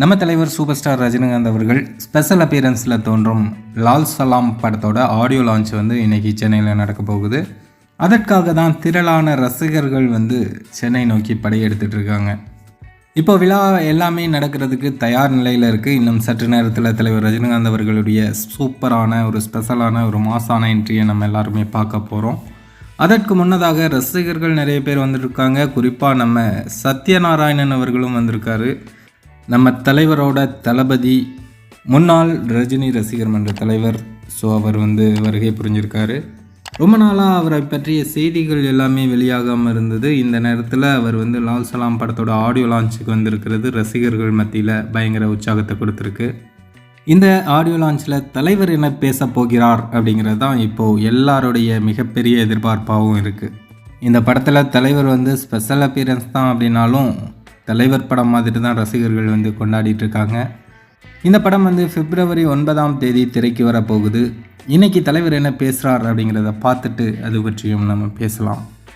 நம்ம தலைவர் super star Rajinikanth அவர்கள் ஸ்பெஷல் அப்பியரன்ஸில் தோன்றும் லால் சலாம் படத்தோட ஆடியோ லான்ச் வந்து இன்றைக்கி சென்னையில் நடக்க போகுது. அதற்காக தான் திரளான ரசிகர்கள் வந்து சென்னை நோக்கி படையெடுத்துட்டு இருக்காங்க. இப்போ விழா எல்லாமே நடக்கிறதுக்கு தயார் நிலையில் இருக்குது இன்னும் சற்று நேரத்தில் தலைவர் ரஜினிகாந்த் அவர்களுடைய சூப்பரான ஒரு ஸ்பெஷலான ஒரு மாசான என்ட்ரியை நம்ம எல்லாருமே பார்க்க போகிறோம் அதற்கு முன்னதாக ரசிகர்கள் நிறைய பேர் வந்திருக்காங்க. குறிப்பாக நம்ம சத்யநாராயணன் அவர்களும் வந்திருக்காரு. நம்ம தலைவரோட தளபதி முன்னாள் ரஜினி ரசிகர் மன்ற தலைவர். ஸோ அவர் வந்து வருகை புரிஞ்சிருக்காரு. ரொம்ப நாளாக அவரை பற்றிய செய்திகள் எல்லாமே வெளியாகாமல் இருந்தது. இந்த நேரத்தில் அவர் வந்து லால் சலாம் படத்தோட ஆடியோ லான்ச்சுக்கு வந்திருக்கிறது ரசிகர்கள் மத்தியில் பயங்கர உற்சாகத்தை கொடுத்துருக்கு. இந்த ஆடியோ லான்ச்சில் தலைவர் என்ன பேச போகிறார் அப்படிங்கிறது தான் இப்போது எல்லாருடைய மிகப்பெரிய எதிர்பார்ப்பாகவும் இருக்குது இந்த படத்தில் தலைவர் வந்து ஸ்பெஷல் அப்பியரன்ஸ் தான் அப்படின்னாலும் தலைவர் படம் மாதிரி தான் ரசிகர்கள் வந்து கொண்டாடிட்டு இருக்காங்க. இந்த படம் வந்து பிப்ரவரி ஒன்பதாம் தேதி திரைக்கு வரப்போகுது. இன்னைக்கு தலைவர் என்ன பேசுகிறார் அப்படிங்கிறத பார்த்துட்டு அது பற்றியும் நம்ம பேசலாம்.